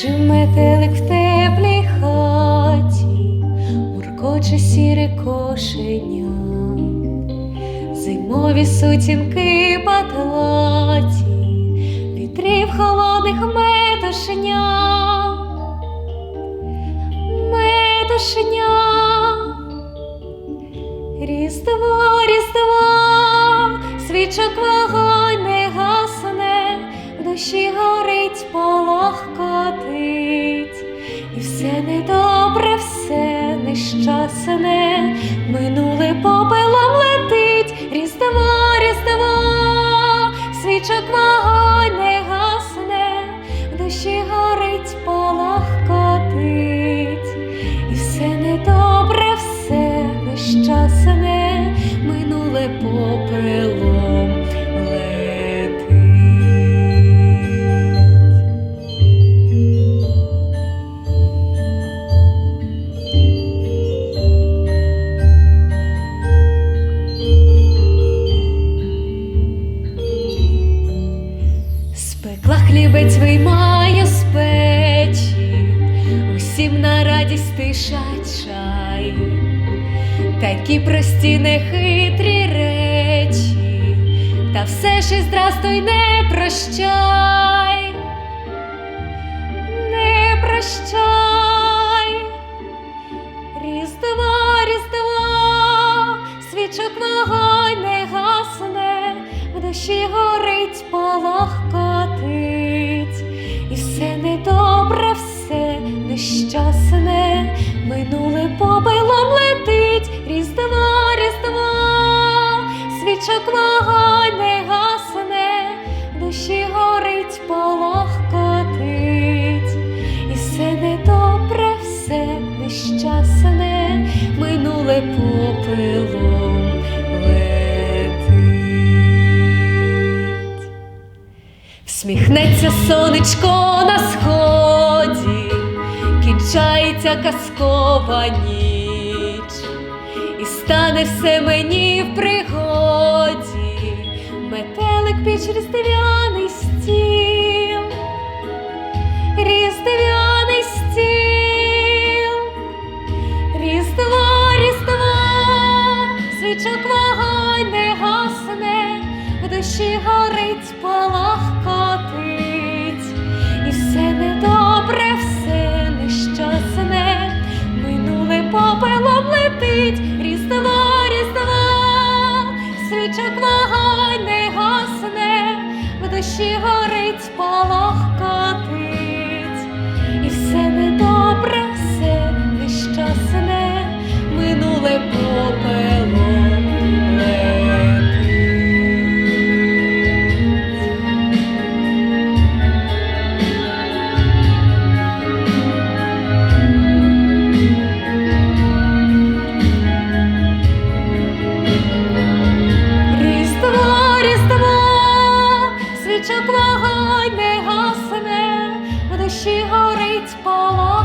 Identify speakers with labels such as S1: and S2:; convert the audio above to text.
S1: Жив метелик в теплій хаті, муркоче сіре кошеня, зимові сутінки патлаті, вітрів холодних метушня, метушня, різдво, різдво, свічок вогонь не гасне, в душі горить, полох нещасне, минуле попелом летить, різдво, різдво, свічок вогонь не гасне, в душі горить, радість тишать такі прості нехитрі речі, та все ж і здрастуй не прощай, не прощай, різдво, різдво, свічок вогонь не гасне, в душі горить полох нещасне, минуле попелом летить. Всміхнеться сонечко на сході, кінчається казкова ніч, і стане все мені в пригоді, метелик піч різдвяний стіл, свічок вогонь не гасне, в душі горить полох котить, і все недобре, все нещасне, минуле попелом летить, різдво, різдво, свічок вогонь не гасне, в душі горить полох Свічок вогонь не гасне, в душі горить полон.